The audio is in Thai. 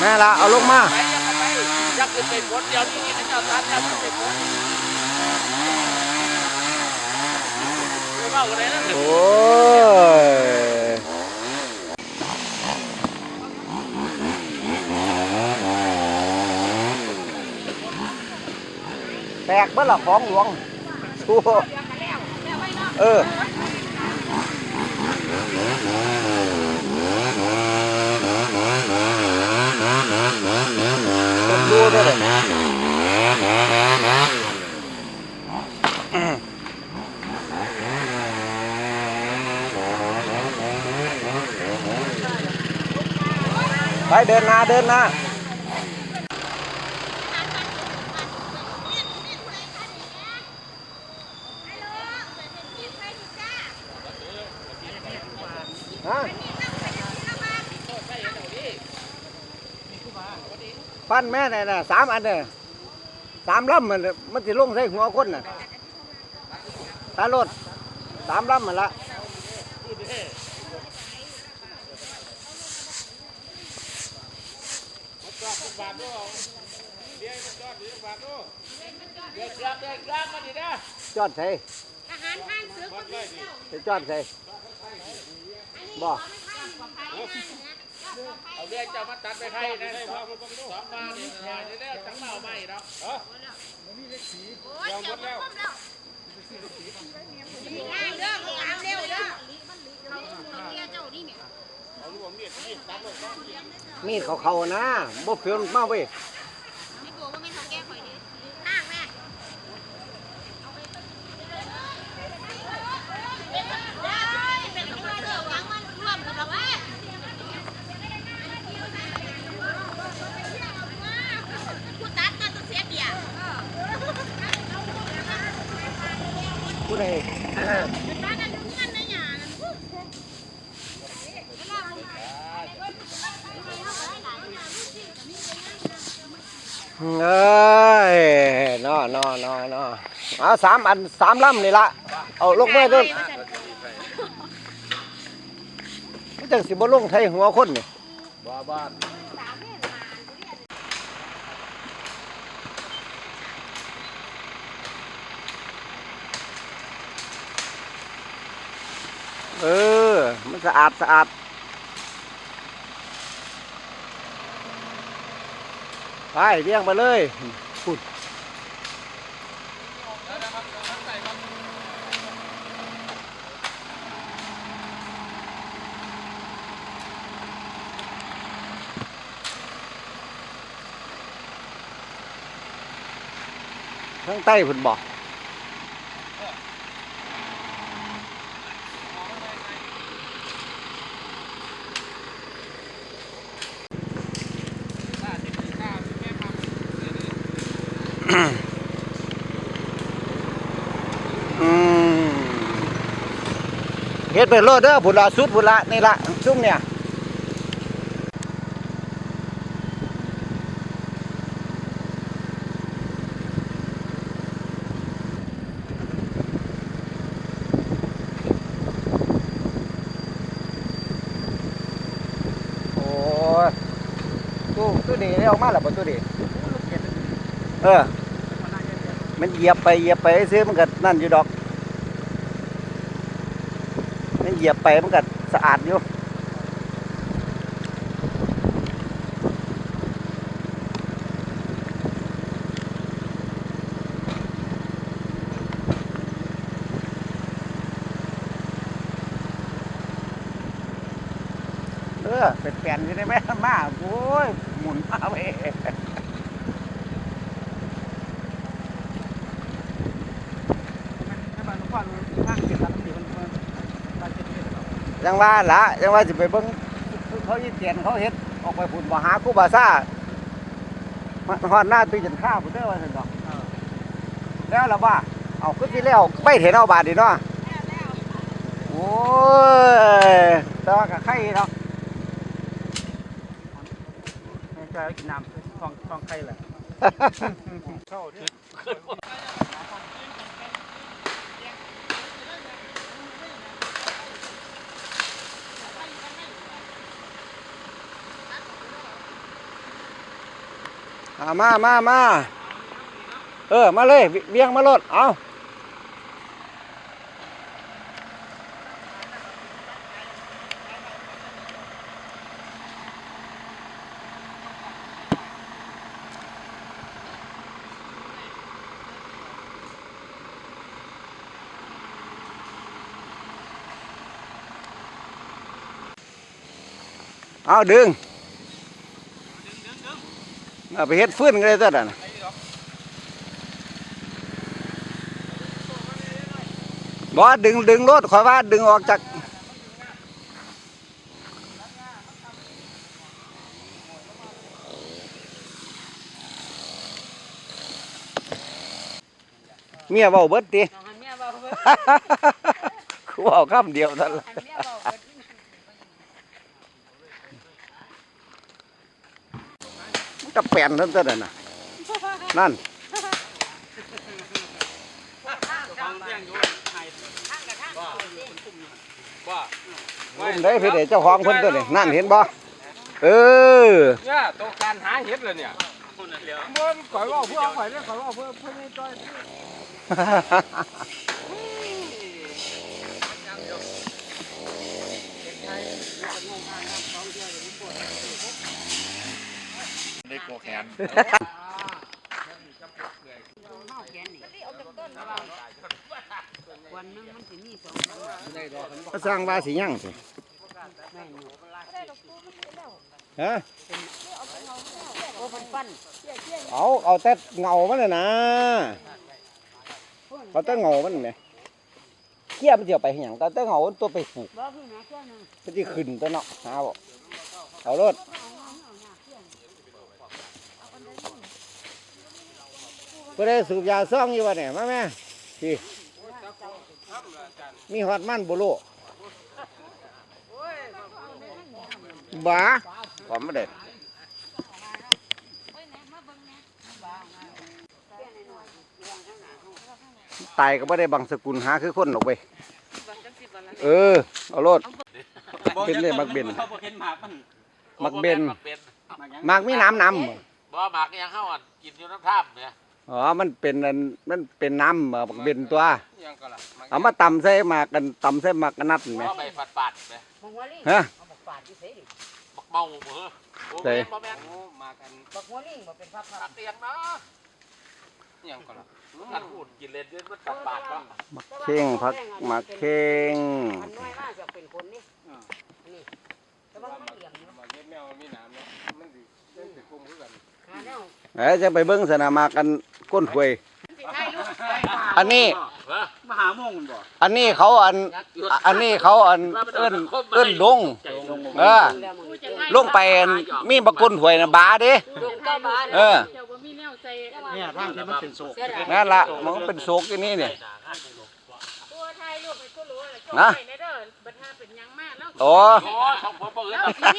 แม่ละเอาลงมาไปยังไปยักขึ้นไปกดเดียวนี่นี่เจ้าทานยักขึ้นไปกดไม่ว่าอะไรนั่นโอ้ยแตกเมื่อละของหลวงชัวเออต้องดูด้วยเลย ไปเดินหน้าเดินหน้าฮะปั้นแม่น่ะน่ะสามอันเนี่ยสามลำมันน่ะมันสิลงใส่หัวคนน่ะตาลดสามลำมันละ จอดใส่อาหารห้างซื้อคนเดียวจะจอดใส่บ่เอาเรียกเจ้ามาตัดไปให้นะสองมาเนี่ยเดี๋ยวเดี๋ยวทั้งเมาไม่เนาะโอ้ยเจ้ามาครบแล้วง่ายเด้อเอาเร็วเด้อเขาเรียกเจ้านี่เนี่ย มีดเขาเขาๆนะบ่เฟือนมาเว้ยไม่กลัวว่าไม่เขาแก้ข่อยดิห้างแม่เป็นตัวเสือหวังมันร่วมกับเราแม่ผู้ตัดก็ต้องเสียเบียร์ผู้ใด บ้านนั้นเงินนะหยานั่น เอ้ยนอนอนอนอเอาสามอันสามลำนี่ละเอาลงมาต้นมันจังสิบ่ลงไทยหัวคนนี่บ้าบ้านเออ มันสะอาดสะอาด ไปเลี้ยงไปเลยพูดข้งใต้พุ่นบอก เฮ็ดไปโลดเด้อผุนละสุดผุนละนี่ละซุ่มเนี่ยโอ้ตู้ตู้ดีได้ออกมาแล้วบ่ตู้ดีเออ มันเหยียบไปเหยียบไปซื้อมันก็นั่นอยู่ดอก มันเหยียบไปมันก็สะอาดอยู่เออเป็นแฟนอยู่ได้ไหมมาโอ้ยหมุนมาเว้ ยยังว่าละยังว่าจะไปเบิ้งเขายี่เตียนเขาเฮ็ดออกไปพุ่นมาหากูบาซ่ามันฮอดหน้าตีจนข้าวพุ่นเด้อว่าซั่นดอกแล้วล่ะว่าเอาขึ้นที่แล้วไม่เห็นเอาบาทดีเนาะโอ้ยแต่ว่ากับไข่เนาะจะกินน้ำทองทองไข่แหละเมามามามาเออ มาเลยเวียงมาลดเอาเอาดึง เอาไปเฮ็ดฟื้นกันเลยตัวนั้นน่ะบ่ดึงดึงรถขอยว่าดึงออกจากเมียเบาเบิดติหันเมียบอกเบิดกูบอกคำเดียวเท่านั้นหันเมียบอ กเบิดมันก็แปลนเท่านั้นน่ะนั่นฟังเสียงอยู่ไห้ข้างกับข้างว่าอุ้มได้พี่เด้เจ้าของเพิ่นตัวนี้นั่นเห็นบ่เออเนี่ยตัวการหาเห็ดเลยเนี่ยคนนั้นแล้วมันข่อยว่าเพื่อข่อยเนี่ยข่อยว่าเพื่อเพื่อนี่จ้อย ได้โกแขนวันนึงมันสิมีสองก็สร้างว่าสิยังสิฮะเอาเอาแต่เงามันน่ะนะเอาแต่เงามันเนี่ยเขี้ยมันสิเอาไปเฮ็ดหยังก็เอาแต่เงาตัวไปปลูกบ่พี่นะเครื่องนึงมันสิขึ้นตัวเนาะหาบ่เอารถ บ่ได้สูบยาซ่องอยู่วะเนี่ยมาแม่พี่มีฮอดมันบ่รู้บ้าผมไม่ได้ตายก็ไม่ได้บังสกุลหาคือคนหรอกเว้ยเออ เอารถเป็นเลยมักเบนเขาบ่เห็นหมากมันมักเบนมักเบนหมากหยังมากมีน้ำน้บ่หมักยังเข้าอะกินอยู่น้ำท่ามเนี่ยำ อ๋อ มันเป็นอันมันเป็นน้ำเอ่อมักเบนตัวยังก็ล่ะเอามาตำใส่หมากกันตำใส่หมากกันนัดไหมบ่ไปปัดปัดๆเนี่ยบักหัวลิงฮะ เอาบักปาดที่เสดิบักเมาเบ้อโอ้ใส่แม่นบ่แม่นโอ้มากันบักหัวลิงบ่เป็นพับตัดเตียงเนาะยังก็ล่ะมันพูดกินเล่นเยอะมันปัดปัดๆเนาะมักเข่งพักมักเข่งอันน้อยมากจะเป็นคนนี่อันนี้แต่ว่ามันเตรียมอยู่มาเย็ดแมวมีน้ำเนาะมันสิเล่นสิคุมคือกันหาแนวเอ้ยจะไปเบิ้งสนามมากกัน ก้นถวยสิให้ลูกไปอันนี้เฮ้อมาหาโมงมันบ่อันนี้เขาอัน อันนี้เขาอันเอิ้นเอิ้นลง เออแล้วมึงลงไปอันมีบักก้นถวยนะบาเด้ลงเก้าบาทเออเจ้าบ่มีแนวใส่เนี่ยทางที่มันเป็นโศกนั่นละมันก็เป็นโศกอย่างนี้เนี่ยตัวไทยลูกเป็นผู้รู้เลยนะในเด้อบัดหาเป็นยังมากแล้ว โอ้โอ้ของผมบ่เอิ้นแล้วดอกทีนี้